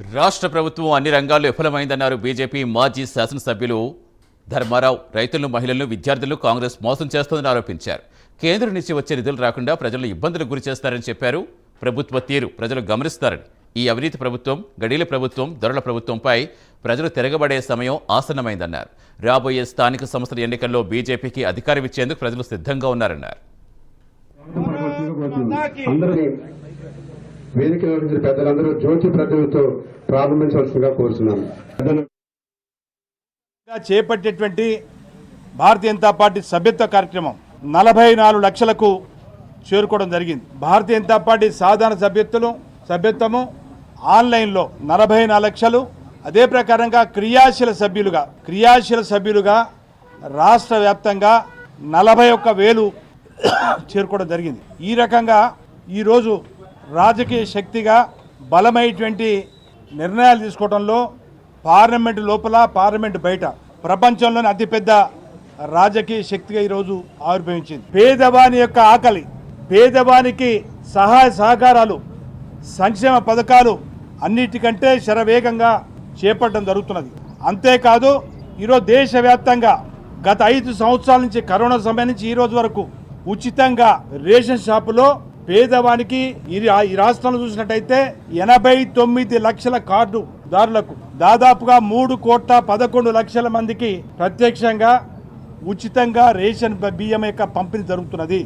రాష్ట్ర ప్రభుత్వం అన్ని రంగాల్లో విఫలమైందన్నారు బీజేపీ మాజీ శాసనసభ్యులు ధర్మారావు. రైతులను మహిళలను విద్యార్థులను కాంగ్రెస్ మోసం చేస్తోందని ఆరోపించారు. కేంద్రం నుంచి వచ్చే నిధులు రాకుండా ప్రజలను ఇబ్బందులకు గురి చేస్తారని చెప్పారు. ప్రభుత్వ తీరు ప్రజలు గమనిస్తారని. ఈ అవినీతి ప్రభుత్వం గడీల ప్రభుత్వం దొరల ప్రభుత్వంపై ప్రజలు తిరగబడే సమయం ఆసన్నమైందన్నారు. రాబోయే స్థానిక సంస్థల ఎన్నికల్లో బీజేపీకి అధికారం ఇచ్చేందుకు ప్రజలు సిద్ధంగా ఉన్నారన్నారు. వేదికలో నుంచి పెద్దలందరూ జ్యోతి ప్రజలతో ప్రారంభించవలసిందిగా కోరుతున్నాను చేపట్టేటువంటి భారతీయ జనతా పార్టీ సభ్యత్వ కార్యక్రమం నలభై నాలుగు లక్షలకు చేరుకోవడం జరిగింది. భారతీయ జనతా పార్టీ సాధారణ సభ్యత్వం సభ్యత్వము ఆన్లైన్లో నలభై నాలుగు లక్షలు. అదే ప్రకారంగా క్రియాశీల సభ్యులుగా క్రియాశీల సభ్యులుగా రాష్ట్ర వ్యాప్తంగా నలభై ఒక్క వేలు చేరుకోవడం జరిగింది. ఈ రకంగా ఈరోజు రాజకీయ శక్తిగా బలమైనటువంటి నిర్ణయాలు తీసుకోవడంలో పార్లమెంటు లోపల పార్లమెంటు బయట ప్రపంచంలోని అతిపెద్ద రాజకీయ శక్తిగా ఈరోజు ఆవిర్భవించింది. పేదవాని యొక్క ఆకలి పేదవానికి సహాయ సహకారాలు సంక్షేమ పథకాలు అన్నిటికంటే శరవేగంగా చేపట్టడం జరుగుతున్నది. అంతేకాదు ఈరోజు దేశవ్యాప్తంగా గత ఐదు సంవత్సరాల నుంచి కరోనా సమయం నుంచి ఈరోజు వరకు ఉచితంగా రేషన్ షాపులో పేదవానికి ఈ ఈ రాష్ట్రంలో చూసినట్టయితే ఎనభై తొమ్మిది లక్షల కార్డు దారులకు. దాదాపుగా మూడు కోట్ల పదకొండు లక్షల మందికి ప్రత్యక్షంగా ఉచితంగా రేషన్ బియ్యం యొక్క పంపిణీ జరుగుతున్నది.